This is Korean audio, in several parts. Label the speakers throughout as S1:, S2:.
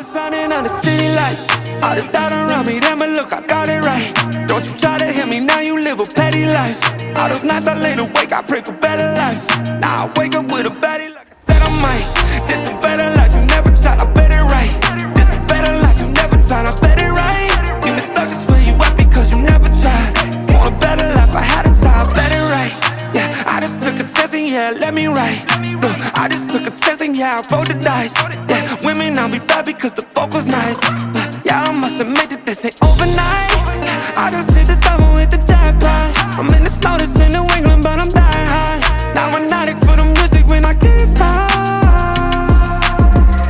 S1: been signing under city lights. All this doubt around me, damn it, look, I got it right. Don't you try to hit me, now you live a petty life. All those nights I lay awake, I pray for better life. Now I wake up with a baddie, yeah, I rolled the dice. Yeah, women I'll be bad because the fuck was nice. But yeah, I must admit that this ain't overnight. I just hit the double with the jackpot. I'm in the snow, this in New England, but I'm dying high. Now I'm not for the music when I can't stop.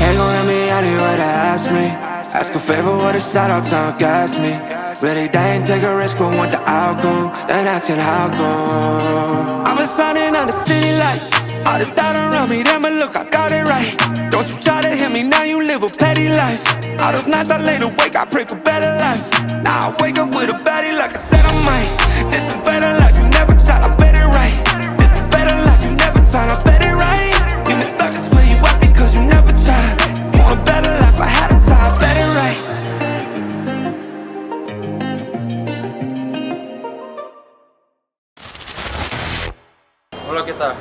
S1: Ain't gon' let me anywhere to ask me. Ask a favor with a shout out to gas me. Really, they ain't take a risk, but want the outcome. Then asking how come. I've been signing under city lights. All this doubt around me, damn it, look, I got it right. Don't you try to hit me, now you live a petty life. All those nights I lay awake, I pray for better life. Now I wake up with a baddie, like I
S2: 올랐겠다.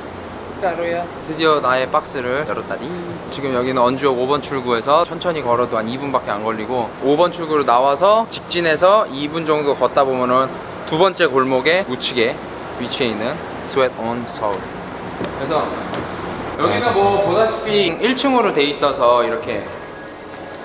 S2: 따로야. 드디어 나의 박스를 열었다니. 지금 여기는 언주역 5번 출구에서 천천히 걸어도 한 2분밖에 안 걸리고 5번 출구로 나와서 직진해서 2분 정도 걷다 보면은 두 번째 골목에 우측에 위치해 있는 스웨트 온 서울. 그래서 여기는 뭐 보다시피 1층으로 돼 있어서 이렇게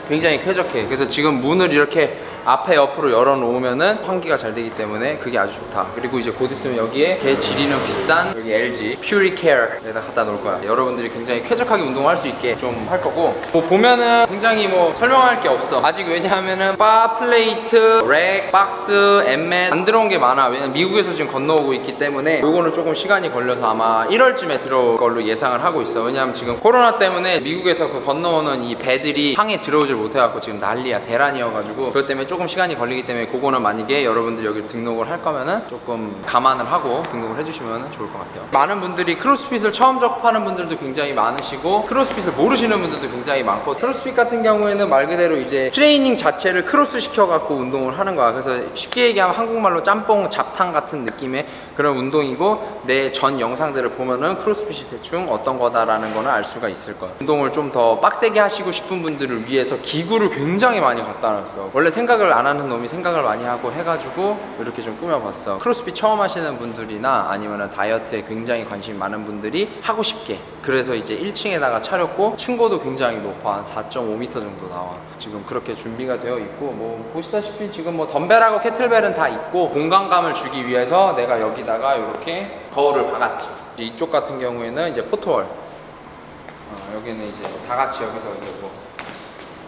S2: 굉장히 쾌적해. 그래서 지금 문을 이렇게 앞에 옆으로 열어놓으면은 환기가 잘 되기 때문에 그게 아주 좋다. 그리고 이제 곧 있으면 여기에 개 지리는 비싼 여기 LG 퓨리 케어에다 갖다 놓을 거야. 여러분들이 굉장히 쾌적하게 운동을 할수 있게 좀 할 거고 뭐 보면은 굉장히 뭐 설명할 게 없어. 아직 왜냐하면은 바, 플레이트, 렉, 박스, 엠맷 안 들어온 게 많아. 왜냐면 미국에서 지금 건너오고 있기 때문에 요거는 조금 시간이 걸려서 아마 1월쯤에 들어올 걸로 예상을 하고 있어. 왜냐하면 지금 코로나 때문에 미국에서 그 건너오는 이 배들이 항에 들어오질 못해갖고 지금 난리야. 대란이어가지고 그것 때문에 조금 시간이 걸리기 때문에 그거는 만약에 여러분들이 여기 등록을 할 거면은 조금 감안을 하고 등록을 해주시면 좋을 것 같아요. 많은 분들이 크로스핏을 처음 접하는 분들도 굉장히 많으시고 크로스핏을 모르시는 분들도 굉장히 많고 크로스핏 같은 경우에는 말 그대로 이제 트레이닝 자체를 크로스 시켜갖고 운동을 하는 거야. 그래서 쉽게 얘기하면 한국말로 짬뽕 잡탕 같은 느낌의 그런 운동이고 내 전 영상들을 보면은 크로스핏이 대충 어떤 거다라는 거는 알 수가 있을 거야. 운동을 좀 더 빡세게 하시고 싶은 분들을 위해서 기구를 굉장히 많이 갖다 놨어. 원래 생각을 안 하는 놈이 생각을 많이 하고 해가지고 이렇게 좀 꾸며봤어. 크로스핏 처음 하시는 분들이나 아니면은 다이어트에 굉장히 관심이 많은 분들이 하고 싶게. 그래서 이제 1층에다가 차렸고 층고도 굉장히 높아. 한 4.5m 정도 나와. 지금 그렇게 준비가 되어 있고 뭐 보시다시피 지금 뭐 덤벨하고 케틀벨은 다 있고 공간감을 주기 위해서 내가 여기다가 이렇게 거울을 박았지. 이쪽 같은 경우에는 이제 포토월. 어, 여기는 이제 다 같이 여기서 이제 뭐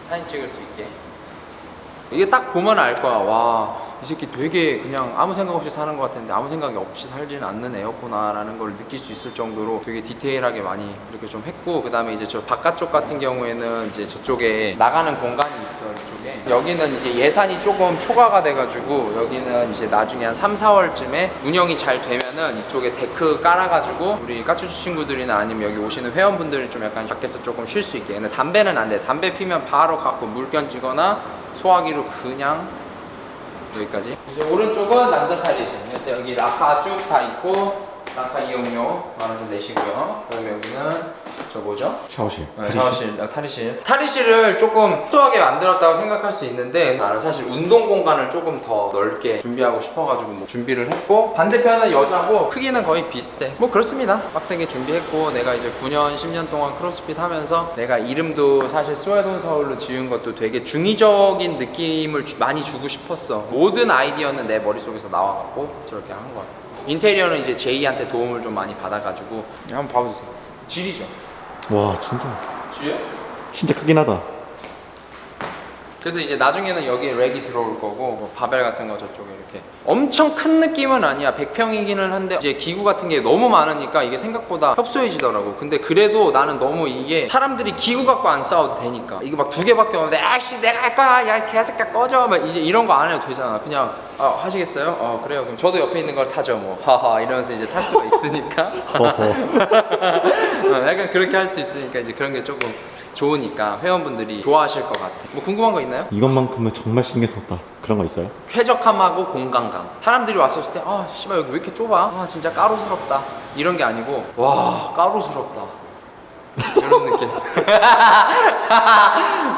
S2: 사진 찍을 수 있게. 이게 딱 보면 알 거야. 와, 이 새끼 되게 그냥 아무 생각 없이 사는 것 같았는데 아무 생각이 없이 살지는 않는 애였구나라는 걸 느낄 수 있을 정도로 되게 디테일하게 많이 이렇게 좀 했고, 그 다음에 이제 저 바깥쪽 같은 경우에는 이제 저쪽에 나가는 공간이 있어, 이쪽에. 여기는 이제 예산이 조금 초과가 돼가지고, 여기는 이제 나중에 한 3, 4월쯤에 운영이 잘 되면은 이쪽에 데크 깔아가지고, 우리 까추추 친구들이나 아니면 여기 오시는 회원분들이 좀 약간 밖에서 조금 쉴 수 있게. 근데 담배는 안 돼. 담배 피면 바로 갖고 물 견지거나 소화기로 그냥 여기까지. 이제 오른쪽은 남자 탈의실. 그래서 여기 라카 쭉 다 있고 라카 이용료 만원서 내시고요. 그다음에 여기는 저 뭐죠?
S3: 샤워실.
S2: 네, 샤워실, 아, 탈의실. 탈의실을 조금 소하게 만들었다고 생각할 수 있는데 나는 사실 운동 공간을 조금 더 넓게 준비하고 싶어가지고 뭐 준비를 했고 반대편은 여자고 크기는 거의 비슷해. 뭐 그렇습니다. 빡세게 준비했고 내가 이제 9년, 10년 동안 크로스핏 하면서 내가 이름도 사실 스웨돈 서울로 지은 것도 되게 중의적인 느낌을 주- 많이 주고 싶었어. 모든 아이디어는 내 머릿속에서 나와갖고 저렇게 한 거야. 인테리어는 이제 제이한테 도움을 좀 많이 받아가지고 한번 봐보세요. 질이죠.
S3: 와 진짜
S2: 질이요?
S3: 진짜 크긴 하다.
S2: 그래서 이제 나중에는 여기 렉이 들어올 거고 뭐 바벨 같은 거 저쪽에 이렇게 엄청 큰 느낌은 아니야 100평이기는 한데 이제 기구 같은 게 너무 많으니까 이게 생각보다 협소해지더라고 근데 그래도 나는 너무 이게 사람들이 기구 갖고 안 싸워도 되니까 이거 막 두 개밖에 없는데 아씨 내가 할 거야 야 개새끼야 꺼져 막 이제 이런 거 안 해도 되잖아 그냥 아 하시겠어요? 어 그래요 그럼 저도 옆에 있는 걸 타죠 뭐 하하 이러면서 이제 탈 수가 있으니까. 어, 약간 그렇게 할 수 있으니까 이제 그런 게 조금 좋으니까 회원분들이 좋아하실 것 같아. 뭐 궁금한 거 있나요?
S3: 이것만큼은 정말 신경 썼다. 그런 거 있어요?
S2: 쾌적함하고 공간감. 사람들이 왔을 때, 아, 씨발, 여기 왜 이렇게 좁아? 아, 진짜 까루스럽다. 이런 게 아니고, 와, 까루스럽다. 이런 느낌.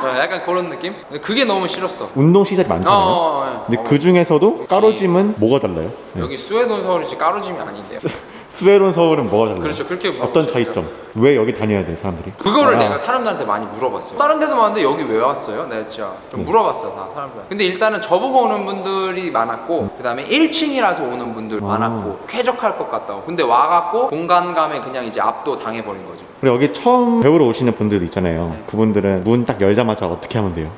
S2: 어, 약간 그런 느낌? 그게 너무 싫었어.
S3: 운동 시설이
S2: 어,
S3: 많잖아요.
S2: 어, 어.
S3: 근데
S2: 어.
S3: 그 중에서도. 까로짐은 뭐가 달라요? 네.
S2: 여기 스웨덴 서울이지 까루짐이 아닌데요.
S3: 스웨론 서울은 뭐가 달라요?
S2: 그렇죠, 그렇게
S3: 어떤
S2: 물어보셨죠.
S3: 차이점? 왜 여기 다녀야 돼 사람들이?
S2: 그거를
S3: 아,
S2: 내가 사람들한테 많이 물어봤어요. 다른 데도 많은데 여기 왜 왔어요? 내가 진짜 좀
S3: 네.
S2: 물어봤어 다 사람들. 근데 일단은 저보고 오는 분들이 많았고 그 다음에 1층이라서 오는 분들
S3: 아.
S2: 많았고 쾌적할 것 같다고. 근데 와갖고 공간감에 그냥 이제 압도 당해버린 거죠.
S3: 그리고 여기 처음 배우러 오시는 분들도 있잖아요.
S2: 네.
S3: 그분들은 문 딱 열자마자 어떻게 하면 돼요?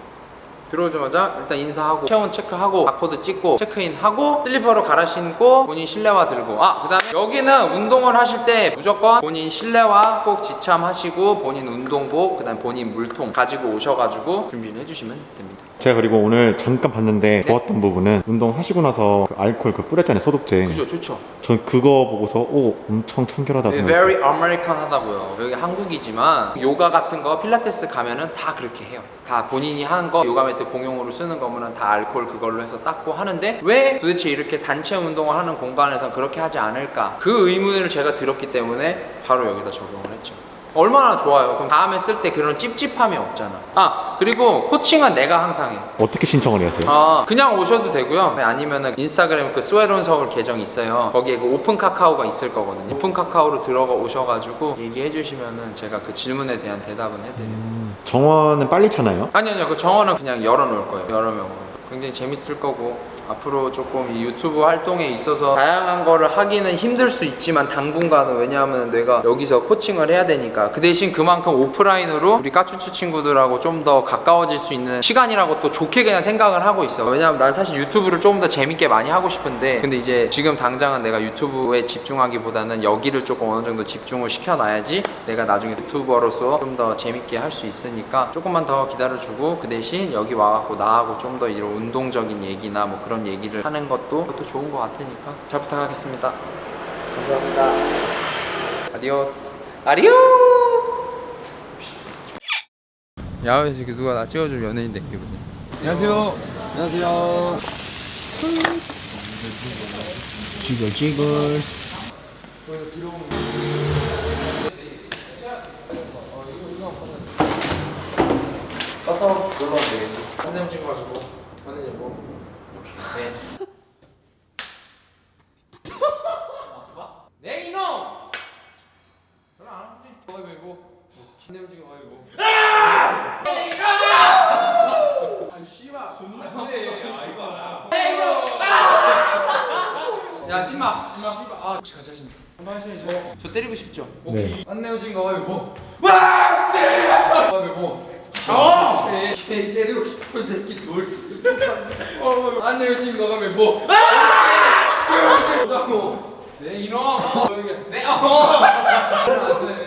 S2: 들어오자마자 일단 인사하고 체온 체크하고 바코드 찍고 체크인하고 슬리퍼로 갈아 신고 본인 실내화 들고 아 그다음에 여기는 운동을 하실 때 무조건 본인 실내화 꼭 지참하시고 본인 운동복 그다음 본인 물통 가지고 오셔가지고 준비를 해주시면 됩니다.
S3: 제가 그리고 오늘 잠깐 봤는데
S2: 네.
S3: 좋았던 부분은 운동 하시고 나서 그 알코올 그 뿌렸잖아요 소독제.
S2: 그죠 좋죠.
S3: 전 그거 보고서 오 엄청 청결하다
S2: 네,
S3: 생각했어요.
S2: very American 하다고요. 여기 한국이지만 요가 같은 거 필라테스 가면은 다 그렇게 해요. 다 본인이 한 거 요가 매트 공용으로 쓰는 거면은 다 알코올 그걸로 해서 닦고 하는데 왜 도대체 이렇게 단체 운동을 하는 공간에서 그렇게 하지 않을까? 그 의문을 제가 들었기 때문에 바로 여기다 적용을 했죠. 얼마나 좋아요. 그럼 다음에 쓸 때 그런 찝찝함이 없잖아. 아 그리고 코칭은 내가 항상 해.
S3: 어떻게 신청을 해야 돼요?
S2: 아, 그냥 오셔도 되고요. 아니면은 인스타그램 그 스웨론 서울 계정 있어요. 거기에 그 오픈 카카오가 있을 거거든요. 오픈 카카오로 들어가 오셔가지고 얘기해 주시면은 제가 그 질문에 대한 대답은 해드려요.
S3: 음, 정원은 빨리 차나요?
S2: 아니 아니요. 그 정원은 그냥 열어놓을 거예요. 여러 명으로. 굉장히 재밌을 거고 앞으로 조금 이 유튜브 활동에 있어서 다양한 거를 하기는 힘들 수 있지만 당분간은 왜냐하면 내가 여기서 코칭을 해야 되니까. 그 대신 그만큼 오프라인으로 우리 까추추 친구들하고 좀 더 가까워질 수 있는 시간이라고 또 좋게 그냥 생각을 하고 있어. 왜냐하면 난 사실 유튜브를 좀더 재밌게 많이 하고 싶은데 근데 이제 지금 당장은 내가 유튜브에 집중하기보다는 여기를 조금 어느 정도 집중을 시켜놔야지 내가 나중에 유튜버로서 좀 더 재밌게 할 수 있으니까 조금만 더 기다려주고 그 대신 여기 와갖고 나하고 좀 더 이런 운동적인 얘기나 뭐 그런 얘기를 하는 것도 그것도 좋은 것 같으니까 잘 부탁하겠습니다. 감사합니다. 아디오스. 아디오스! 야외에서 이렇게 누가 나 찍어줄 연예인 댕기거든요
S4: 안녕하세요. 안녕하세요. 지글 지글.
S2: 갔다 놀러 오면 되겠지 한장 찍어가지고 네. 네 이놈! 별로 안 하지 가위바위보 한장 찍어 가위바위보 야 찐마 찐마 아 혹시 같이 하십니까? 한번 하시면 저, 저 때리고 싶죠?
S3: 네.
S4: 안 내어진 거 가위보. 와! 씨! 가위보. 아! 개 때리고 싶은 새끼 돌. 어, 안 내어진 거 가위보. 아! 그러고 네 이놈. 어, 네 어. 안 돼.